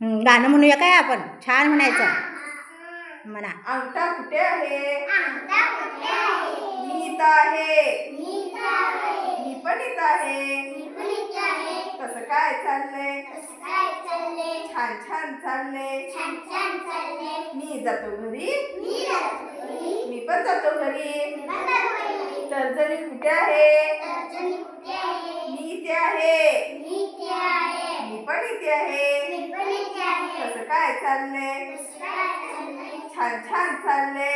गाणं म्हणूया काय आपण? छान म्हणायचं. म्हणा. अंगठा कुठे आहे? मी इथं आहे. मी पण इथं आहे. कसं काय चाललंय? छान छान चाललंय. मी जातो घरी. मी पण जातो घरी. तर्जनी कुठे आहे. मी इथे आहे. मी पण इथे आहे. काय छान छान चालले.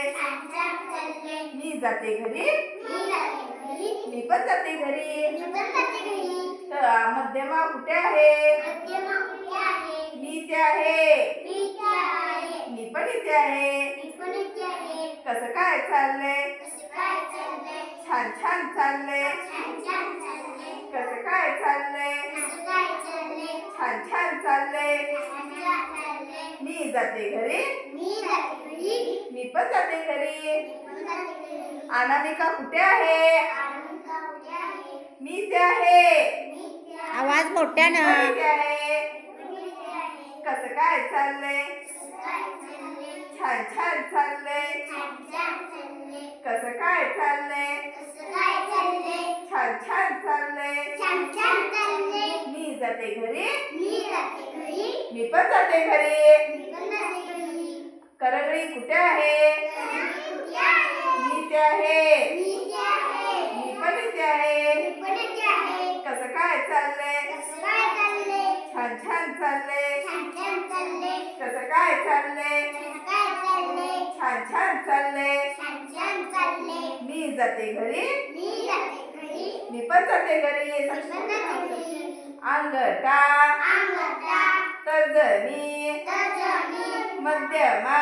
मी जाते घरी. मी पण जाते घरी. मध्यमा कुठे आहे? मी इथे आहे. मी पण इथे आहे. कसं काय चाललंय? छान छान चाललंय. मी जाते घरी. मी पण जाते घरी. अनामिका कुठे आहे? मी इथे आहे. आवाज मी मोठ्यानं पण इथे आहे. कसं काय चाललंय? छान छान चाललंय. कसं काय चाललंय? छान छान चाललंय. मी जाते घरी. मी पण जाते घरी. करगडी कुठे आहे? मी इथे आहे. मी पण इथे आहे. कसं काय चाललंय? छान छान चाललंय. कसं काय चाललंय? छान छान चाललंय. मी जाते घरी. मी पण जाते घरी. अंगठा. तर्जनी मध्यमा